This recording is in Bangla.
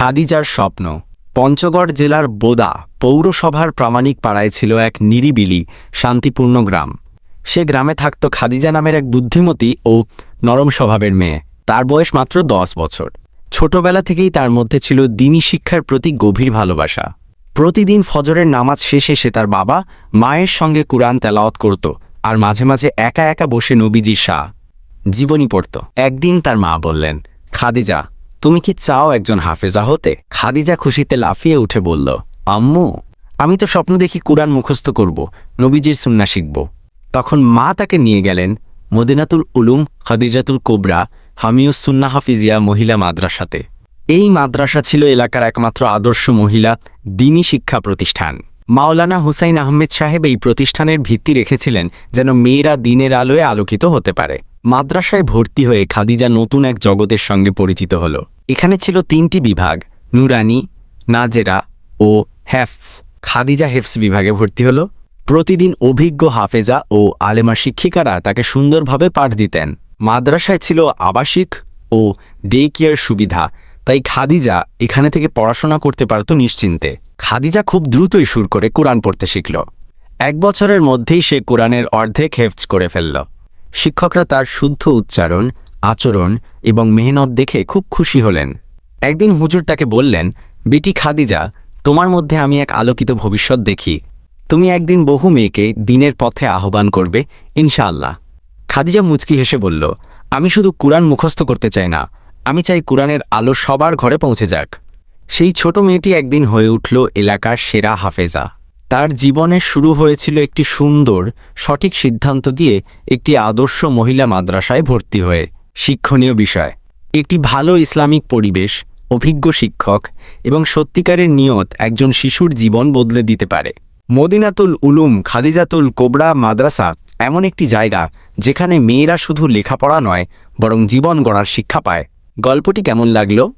খাদিজার স্বপ্ন। পঞ্চগড় জেলার বোদা পৌরসভার প্রামাণিক পাড়ায় ছিল এক নিরিবিলি, শান্তিপূর্ণ গ্রাম। সে গ্রামে থাকত খাদিজা নামের এক বুদ্ধিমতী ও নরম স্বভাবের মেয়ে। তার বয়স মাত্র দশ বছর। ছোটবেলা থেকেই তার মধ্যে ছিল দিনী শিক্ষার প্রতি গভীর ভালোবাসা। প্রতিদিন ফজরের নামাজ শেষে সে তার বাবা মায়ের সঙ্গে কুরআন তেলাওয়াত করত আর মাঝে মাঝে একা একা বসে নবীজির শাহ জীবনী পড়ত। একদিন তার মা বললেন, খাদিজা তুমি কি চাও একজন হাফেজা হতে? খাদিজা খুশিতে লাফিয়ে উঠে বলল, আম্মু, আমি তো স্বপ্ন দেখি কুরআন মুখস্থ করব, নবীজির সুন্না শিখব। তখন মা তাকে নিয়ে গেলেন মদিনাতুল উলুম খাদিজাতুল কোবরা হামিউস সুন্না হাফিজিয়া মহিলা মাদ্রাসাতে। এই মাদ্রাসা ছিল এলাকার একমাত্র আদর্শ মহিলা দিনী শিক্ষা প্রতিষ্ঠান। মাওলানা হুসাইন আহমেদ সাহেব এই প্রতিষ্ঠানের ভিত্তি রেখেছিলেন যেন মেয়েরা দিনের আলোয় আলোকিত হতে পারে। মাদ্রাসায় ভর্তি হয়ে খাদিজা নতুন এক জগতের সঙ্গে পরিচিত হল। এখানে ছিল তিনটি বিভাগ, নুরানি, নাজেরা ও হেফস খাদিজা হেফস বিভাগে ভর্তি হল। প্রতিদিন অভিজ্ঞ হাফেজা ও আলেমা শিক্ষিকারা তাকে সুন্দরভাবে পাঠ দিতেন। মাদ্রাসায় ছিল আবাসিক ও ডে কেয়ার সুবিধা, তাই খাদিজা এখানে থেকে পড়াশোনা করতে পারত নিশ্চিন্তে। খাদিজা খুব দ্রুতই সুর করে কোরআন পড়তে শিখল। এক বছরের মধ্যেই সে কোরআনের অর্ধেক হেফজ করে ফেলল। শিক্ষকরা তার শুদ্ধ উচ্চারণ আচরণ এবং মেহনত দেখে খুব খুশি হলেন। একদিন হুজুর তাকে বললেন, বেটি খাদিজা, তোমার মধ্যে আমি এক আলোকিত ভবিষ্যৎ দেখি। তুমি একদিন বহু মেয়েকে দিনের পথে আহ্বান করবে, ইনশাআল্লাহ। খাদিজা মুচকি হেসে বলল, আমি শুধু কুরআন মুখস্থ করতে চাই না, আমি চাই কুরআনের আলো সবার ঘরে পৌঁছে যাক। সেই ছোট মেয়েটি একদিন হয়ে উঠল এলাকার সেরা হাফেজা। তার জীবনে শুরু হয়েছিল একটি সুন্দর, সঠিক সিদ্ধান্ত দিয়ে একটি আদর্শ মহিলা মাদ্রাসায় ভর্তি হয়ে। শিক্ষণীয় বিষয়। একটি ভালো ইসলামিক পরিবেশ, অভিজ্ঞ শিক্ষক এবং সত্যিকারের নিয়ত একজন শিশুর জীবন বদলে দিতে পারে। মদিনাতুল উলুম খাদিজাতুল কোবরা মাদ্রাসা এমন একটি জায়গা যেখানে মেয়েরা শুধু লেখাপড়া নয়, বরং জীবন গড়ার শিক্ষা পায়। গল্পটি কেমন লাগল?